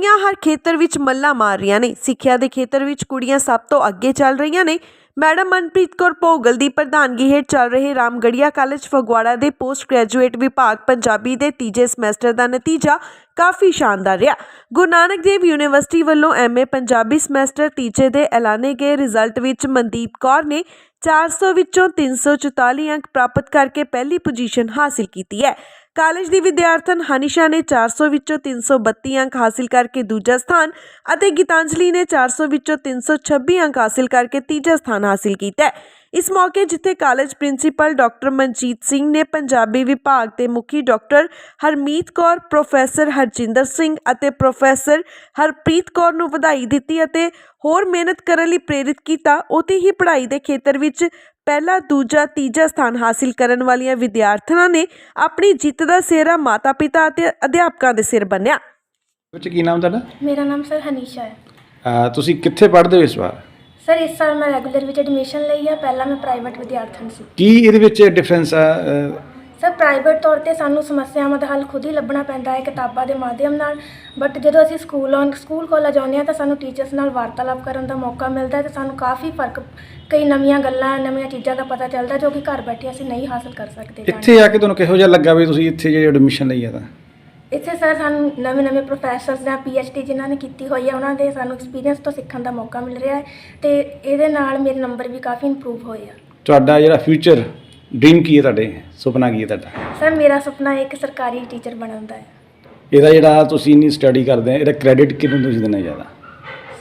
ਕੁੜੀਆਂ ਹਰ ਖੇਤਰ ਵਿੱਚ ਮੱਲਾ ਮਾਰ ਰਹੀਆਂ ਨੇ। ਸਿੱਖਿਆ ਦੇ ਖੇਤਰ ਵਿੱਚ ਕੁੜੀਆਂ ਸਭ ਤੋਂ ਅੱਗੇ ਚੱਲ ਰਹੀਆਂ ਨੇ। ਮੈਡਮ ਮਨਪ੍ਰੀਤ ਕੌਰ ਭੋਗਲ ਦੀ ਪ੍ਰਧਾਨਗੀ ਹੇਠ ਚੱਲ ਰਹੇ ਰਾਮਗੜੀਆ ਕਾਲਜ ਫਗਵਾੜਾ ਦੇ ਪੋਸਟ ਗ੍ਰੈਜੂਏਟ ਵਿਭਾਗ ਪੰਜਾਬੀ ਦੇ ਤੀਜੇ ਸਮੈਸਟਰ ਦਾ ਨਤੀਜਾ ਕਾਫੀ ਸ਼ਾਨਦਾਰ ਰਿਹਾ। ਗੁਰੂ ਨਾਨਕ ਦੇਵ ਯੂਨੀਵਰਸਿਟੀ ਵੱਲੋਂ ਐਮਏ ਪੰਜਾਬੀ ਸਮੈਸਟਰ ਟੀਚੇ ਦੇ ਐਲਾਨੇ ਗਏ ਰਿਜ਼ਲਟ ਵਿੱਚ ਮਨਦੀਪ ਕੌਰ ਨੇ 400 ਵਿੱਚੋਂ 344 ਅੰਕ ਪ੍ਰਾਪਤ ਕਰਕੇ ਪਹਿਲੀ ਪੋਜੀਸ਼ਨ ਹਾਸਿਲ ਕੀਤੀ ਹੈ। ਕਾਲਜ ਦੀ ਵਿਦਿਆਰਥਣ ਹਨੀਸ਼ਾ ਨੇ 400 ਵਿੱਚੋਂ 332 ਅੰਕ ਹਾਸਿਲ ਕਰਕੇ ਦੂਜਾ ਸਥਾਨ ਅਤੇ ਗੀਤਾਂਜਲੀ ਨੇ 400 ਵਿੱਚੋਂ 326 ਅੰਕ ਹਾਸਿਲ ਕਰਕੇ ਤੀਜਾ ਸਥਾਨ ਹਾਸਿਲ ਕੀਤਾ ਹੈ। ਇਸ ਮੌਕੇ ਜਿੱਥੇ college principal doctor Manjit Singh ਨੇ ਪੰਜਾਬੀ ਵਿਭਾਗ ਦੇ ਮੁਖੀ ਡਾਕਟਰ ਹਰਮੀਤ ਕੌਰ ਪ੍ਰੋਫੈਸਰ ਹਰਜਿੰਦਰ ਸਿੰਘ ਅਤੇ ਪ੍ਰੋਫੈਸਰ ਹਰਪ੍ਰੀਤ ਕੌਰ ਨੂੰ ਵਧਾਈ ਦਿੱਤੀ ਅਤੇ ਹੋਰ ਮਿਹਨਤ ਕਰਨ ਲਈ ਪ੍ਰੇਰਿਤ ਕੀਤਾ ਉਤੇ ਹੀ ਪੜ੍ਹਾਈ ਦੇ ਖੇਤਰ ਵਿੱਚ ਪਹਿਲਾ ਦੂਜਾ ਤੀਜਾ ਸਥਾਨ ਹਾਸਿਲ ਕਰਨ ਵਾਲੀਆਂ ਵਿਦਿਆਰਥਣਾਂ ਨੇ ਆਪਣੀ ਜਿੱਤ ਦਾ ਸਿਹਰਾ ਮਾਤਾ-ਪਿਤਾ ਅਤੇ ਅਧਿਆਪਕਾਂ ਦੇ ਸਿਰ ਬੰਨਿਆ। ਬੱਚੇ ਕੀ ਨਾਮ ਤੁਹਾਡਾ? ਮੇਰਾ ਨਾਮ ਸਰ ਹਨੀਸ਼ਾ ਹੈ। ਅਹ ਤੁਸੀਂ ਕਿੱਥੇ ਪੜ੍ਹਦੇ ਹੋ ਇਸ ਵਾਰ? ਸਰ ਇਸ ਸਾਲ ਮੈਂ ਰੈਗੂਲਰ ਵਿੱਚ ਐਡਮਿਸ਼ਨ ਲਈ ਹੈ ਪਹਿਲਾਂ ਮੈਂ ਪ੍ਰਾਈਵੇਟ ਵਿਦਿਆਰਥਣ ਸੀ। ਕੀ ਇਹਦੇ ਵਿੱਚ ਡਿਫਰੈਂਸ ਆ ਅਹ, ਸਰ ਪ੍ਰਾਈਵੇਟ ਤੌਰ ਤੇ ਸਾਨੂੰ ਸਮੱਸਿਆਵਾਂ ਦਾ ਹੱਲ ਖੁਦ ਹੀ ਲੱਭਣਾ ਪੈਂਦਾ ਹੈ ਕਿਤਾਬਾਂ ਦੇ ਮਾਧਿਅਮ ਨਾਲ। ਬਟ ਜਦੋਂ ਅਸੀਂ ਸਕੂਲ ਆਨ ਸਕੂਲ ਕਾਲਜ ਆਉਂਦੇ ਹਾਂ ਤਾਂ ਸਾਨੂੰ ਟੀਚਰਸ ਨਾਲ ਵਾਰਤਾਲਾਪ ਕਰਨ ਦਾ ਮੌਕਾ ਮਿਲਦਾ ਹੈ ਤੇ ਸਾਨੂੰ ਕਾਫੀ ਫ਼ਰਕ ਕਈ ਨਵੀਆਂ ਗੱਲਾਂ ਨਵੀਆਂ ਚੀਜ਼ਾਂ ਦਾ ਪਤਾ ਚੱਲਦਾ ਜੋ ਕਿ ਘਰ ਬੈਠੇ ਅਸੀਂ ਨਹੀਂ ਹਾਸਲ ਕਰ ਸਕਦੇ। ਇੱਥੇ ਆ ਕੇ ਤੁਹਾਨੂੰ ਕਿਹੋ ਜਿਹਾ ਲੱਗਾ ਵੀ ਤੁਸੀਂ ਇੱਥੇ ਜਿਹੜੀ ਐਡਮਿਸ਼ਨ ਲਈ ਆ ਤਾਂ? ਇੱਥੇ ਸਰ ਸਾਨੂੰ ਨਵੇਂ ਨਵੇਂ ਪ੍ਰੋਫੈਸਰਸ ਜਾਂ ਡੀ ਜਿਨ੍ਹਾਂ ਨੇ ਕੀਤੀ ਹੋਈ ਹੈ ਉਹਨਾਂ ਦੇ ਸਾਨੂੰ ਐਕਸਪੀਰੀਅੰਸ ਤੋਂ ਸਿੱਖਣ ਦਾ ਮੌਕਾ ਮਿਲ ਰਿਹਾ ਹੈ ਤੇ ਇਹਦੇ ਨਾਲ ਮੇਰੇ ਨੰਬਰ ਵੀ ਕਾਫੀ ਇੰਪਰੂਵ ਹੋਏ ਆ। ਤੁਹਾਡਾ ਜਿਹੜਾ ਫਿਊਚਰ ਡ੍ਰੀਮ ਕੀ ਹੈ ਤੁਹਾਡੇ? ਸੁਪਨਾ ਕੀ ਹੈ ਤੁਹਾਡਾ? ਸਰ ਮੇਰਾ ਸੁਪਨਾ ਇੱਕ ਸਰਕਾਰੀ ਟੀਚਰ ਬਣਨ ਦਾ ਹੈ। ਇਹਦਾ ਜਿਹੜਾ ਤੁਸੀਂ ਇੰਨੀ ਸਟੱਡੀ ਕਰਦੇ ਆ ਇਹਦਾ ਕ੍ਰੈਡਿਟ ਕਿਹਨੂੰ ਤੁਸੀਂ ਦੇਣਾ ਜ਼ਿਆਦਾ?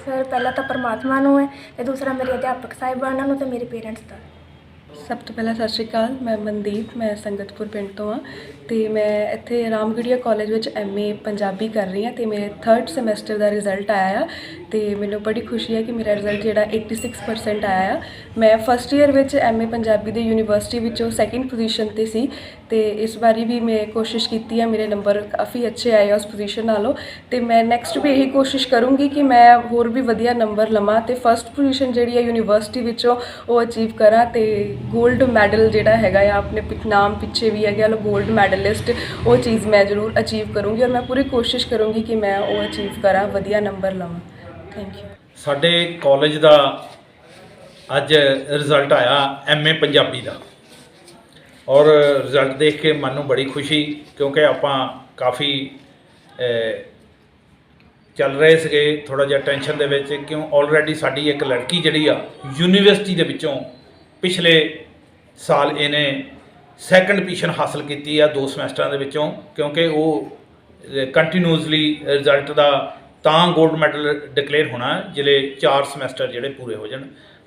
ਸਰ ਪਹਿਲਾਂ ਤਾਂ ਪਰਮਾਤਮਾ ਨੂੰ ਹੈ ਤੇ ਦੂਸਰਾ ਮੇਰੇ ਅਧਿਆਪਕ ਸਾਹਿਬਾਨਾਂ ਨੂੰ ਤੇ ਮੇਰੇ ਪੇਰੈਂਟਸ ਦਾ। ਸਭ ਤੋਂ ਪਹਿਲਾਂ ਸਤਿ ਸ਼੍ਰੀ ਅਕਾਲ, ਮੈਂ ਮਨਦੀਪ, ਮੈਂ ਸੰਗਤਪੁਰ ਪਿੰਡ ਤੋਂ ਹਾਂ ਤੇ ਮੈਂ ਇੱਥੇ ਰਾਮਗੜੀਆ ਕਾਲਜ ਵਿੱਚ ਐਮਏ ਪੰਜਾਬੀ ਕਰ ਰਹੀ ਹਾਂ ਤੇ ਮੇਰੇ 3rd ਸਮੈਸਟਰ ਦਾ ਰਿਜ਼ਲਟ ਆਇਆ ਆ ਤੇ ਮੈਨੂੰ ਬੜੀ ਖੁਸ਼ੀ ਹੈ ਕਿ ਮੇਰਾ ਰਿਜ਼ਲਟ ਜਿਹੜਾ 86% ਆਇਆ ਆ। ਮੈਂ ਫਸਟ ਈਅਰ ਵਿੱਚ ਐਮਏ ਪੰਜਾਬੀ ਦੇ ਯੂਨੀਵਰਸਿਟੀ ਵਿੱਚੋਂ ਸੈਕਿੰਡ ਪੋਜੀਸ਼ਨ ਤੇ ਸੀ ਤੇ ਇਸ ਵਾਰੀ ਵੀ ਮੈਂ ਕੋਸ਼ਿਸ਼ ਕੀਤੀ ਹੈ ਮੇਰੇ ਨੰਬਰ ਕਾਫੀ ਅੱਛੇ ਆਏ ਆ ਉਸ ਪੋਜੀਸ਼ਨ ਨਾਲੋਂ ਤੇ ਮੈਂ ਨੈਕਸਟ ਵੀ ਇਹੀ ਕੋਸ਼ਿਸ਼ ਕਰੂੰਗੀ ਕਿ ਮੈਂ ਹੋਰ ਵੀ ਵਧੀਆ ਨੰਬਰ ਲਵਾਂ ਤੇ ਫਸਟ ਪੋਜੀਸ਼ਨ ਜਿਹੜੀ ਹੈ ਯੂਨੀਵਰਸਿਟੀ ਵਿੱਚੋਂ ਉਹ ਅਚੀਵ ਕਰਾਂ ਤੇ 골ਡ ਮੈਡਲ ਜਿਹੜਾ ਹੈਗਾ ਆ, ਆਪਣੇ ਨਾਮ ਪਿੱਛੇ ਵੀ ਹੈਗਾ ਲੋ 골ਡ ਮੈਡਲਿਸਟ ਉਹ ਚੀਜ਼ ਮੈਂ ਜ਼ਰੂਰ ਅਚੀਵ ਕਰੂੰਗੀ ਔਰ ਮੈਂ ਪੂਰੀ ਕੋਸ਼ਿਸ਼ ਕਰੂੰਗੀ ਕਿ ਮੈਂ ਉਹ ਅਚੀਵ ਕਰਾਂ, ਵਧੀਆ ਨੰਬਰ ਲਵਾਂ। ਥੈਂਕ ਯੂ ਸਾਡੇ ਕਾਲਜ ਦਾ ਅੱਜ ਰਿਜ਼ਲਟ ਆਇਆ ਐਮਏ ਪੰਜਾਬੀ ਦਾ। ਔਰ ਰਿਜ਼ਲਟ ਦੇਖ ਕੇ ਮਨ ਨੂੰ ਬੜੀ ਖੁਸ਼ੀ, ਕਿਉਂਕਿ ਆਪਾਂ ਕਾਫੀ ਚੱਲ ਰਹੇ ਸੀਗੇ ਥੋੜਾ ਜਿਹਾ ਟੈਨਸ਼ਨ ਦੇ ਵਿੱਚ, ਕਿਉਂ ਆਲਰੇਡੀ ਸਾਡੀ ਇੱਕ ਲੜਕੀ ਜਿਹੜੀ ਆ ਯੂਨੀਵਰਸਿਟੀ ਦੇ ਵਿੱਚੋਂ ਪਿਛਲੇ ਸਾਲ ਇਹਨੇ ਸੈਕੰਡ ਪੋਜੀਸ਼ਨ ਹਾਸਲ ਕੀਤੀ ਆ ਦੋ ਸਮੈਸਟਰਾਂ ਦੇ ਵਿੱਚੋਂ, ਕਿਉਂਕਿ ਉਹ ਕੰਟੀਨਿਊਸਲੀ ਰਿਜ਼ਲਟ ਦਾ ਤਾਂ 골ਡ ਮੈਡਲ ਡਿਕਲੇਅਰ ਹੋਣਾ ਜਿਹੜੇ 4 ਸਮੈਸਟਰ ਜਿਹੜੇ ਪੂਰੇ ਹੋ ਜਾਣ।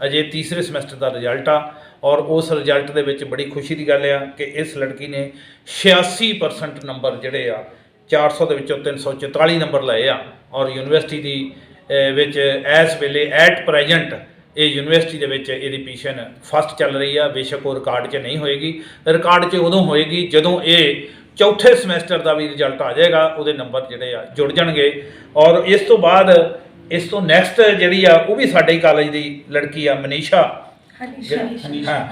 ਅਜੇ ਤੀਸਰੇ ਸਮੈਸਟਰ ਦਾ ਰਿਜ਼ਲਟ ਆ ਔਰ ਉਸ ਰਿਜ਼ਲਟ ਦੇ ਵਿੱਚ ਬੜੀ ਖੁਸ਼ੀ ਦੀ ਗੱਲ ਆ ਕਿ ਇਸ ਲੜਕੀ ਨੇ 86% ਨੰਬਰ ਜਿਹੜੇ ਆ 400 ਦੇ ਵਿੱਚੋਂ 344 ਨੰਬਰ ਲਏ ਆ ਔਰ ਯੂਨੀਵਰਸਿਟੀ ਦੀ ਵਿੱਚ ਇਸ ਵੇਲੇ ਐਟ ਪ੍ਰੈਜ਼ੈਂਟ ਇਹ ਯੂਨੀਵਰਸਿਟੀ ਦੇ ਵਿੱਚ ਇਹਦੀ ਪੋਜੀਸ਼ਨ ਫਸਟ ਚੱਲ ਰਹੀ ਆ। ਬੇਸ਼ੱਕ ਉਹ ਰਿਕਾਰਡ 'ਚ ਨਹੀਂ ਹੋਏਗੀ। ਰਿਕਾਰਡ 'ਚ ਉਦੋਂ ਹੋਏਗੀ ਜਦੋਂ ਇਹ ਚੌਥੇ ਸਮੈਸਟਰ ਦਾ ਵੀ ਰਿਜ਼ਲਟ ਆ ਜਾਏਗਾ ਉਹਦੇ ਨੰਬਰ ਜਿਹੜੇ ਆ ਜੁੜ ਜਾਣਗੇ। ਔਰ ਇਸ ਤੋਂ ਬਾਅਦ ਇਸ ਤੋਂ ਨੈਕਸਟ ਜਿਹੜੀ ਆ ਉਹ ਵੀ ਸਾਡੇ ਕਾਲਜ ਦੀ ਲੜਕੀ ਆ ਮਨੀਸ਼ਾ।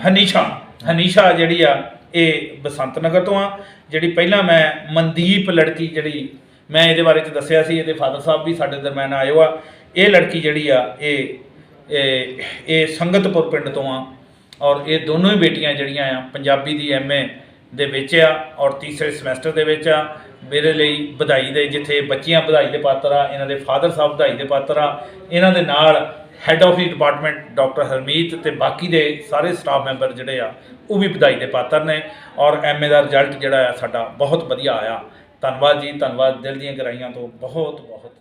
ਹਨੀਸ਼ਾ ਹਨੀਸ਼ਾ। ਜਿਹੜੀ ਆ ਇਹ ਬਸੰਤ ਨਗਰ ਤੋਂ ਆ। ਜਿਹੜੀ ਪਹਿਲਾਂ ਮੈਂ ਮਨਦੀਪ ਲੜਕੀ ਜਿਹੜੀ ਮੈਂ ਇਹਦੇ ਬਾਰੇ ਚ ਦੱਸਿਆ ਸੀ ਇਹਦੇ ਫਾਦਰ ਸਾਹਿਬ ਵੀ ਸਾਡੇ ਦਰਮਿਆਨ ਆਏ ਆ। ਇਹ ਲੜਕੀ ਜਿਹੜੀ ਆ ਇਹ ਇਹ ਸੰਗਤਪੁਰ ਪਿੰਡ ਤੋਂ ਆ। ਔਰ ਇਹ ਦੋਨੋਂ ਹੀ ਬੇਟੀਆਂ ਜਿਹੜੀਆਂ ਆ ਪੰਜਾਬੀ ਦੀ ਐਮਏ ਦੇ ਵਿੱਚ ਆ ਔਰ ਤੀਸਰੇ ਸਮੈਸਟਰ ਦੇ ਵਿੱਚ ਆ। ਮੇਰੇ ਲਈ ਵਧਾਈ ਦੇ ਜਿੱਥੇ ਬੱਚੀਆਂ ਵਧਾਈ ਦੇ ਪਾਤਰ ਆ, ਇਹਨਾਂ ਦੇ ਫਾਦਰ ਸਾਹਿਬ ਵਧਾਈ ਦੇ ਪਾਤਰ ਆ, ਇਹਨਾਂ ਦੇ ਨਾਲ head of the department doctor Harmeet ਤੇ ਬਾਕੀ ਦੇ ਸਾਰੇ ਸਟਾਫ ਮੈਂਬਰ ਜਿਹੜੇ ਆ, ਉਹ ਵੀ ਵਧਾਈ ਦੇ ਪਾਤਰ ਨੇ ਔਰ ਐਮਏ ਦਾ ਰਿਜ਼ਲਟ ਜਿਹੜਾ ਆ, ਸਾਡਾ ਬਹੁਤ ਵਧੀਆ ਆਇਆ। ਧੰਨਵਾਦ ਜੀ, ਧੰਨਵਾਦ ਦਿਲ ਦੀਆਂ ਗਰਾਈਆਂ ਤੋਂ ਬਹੁਤ ਬਹੁਤ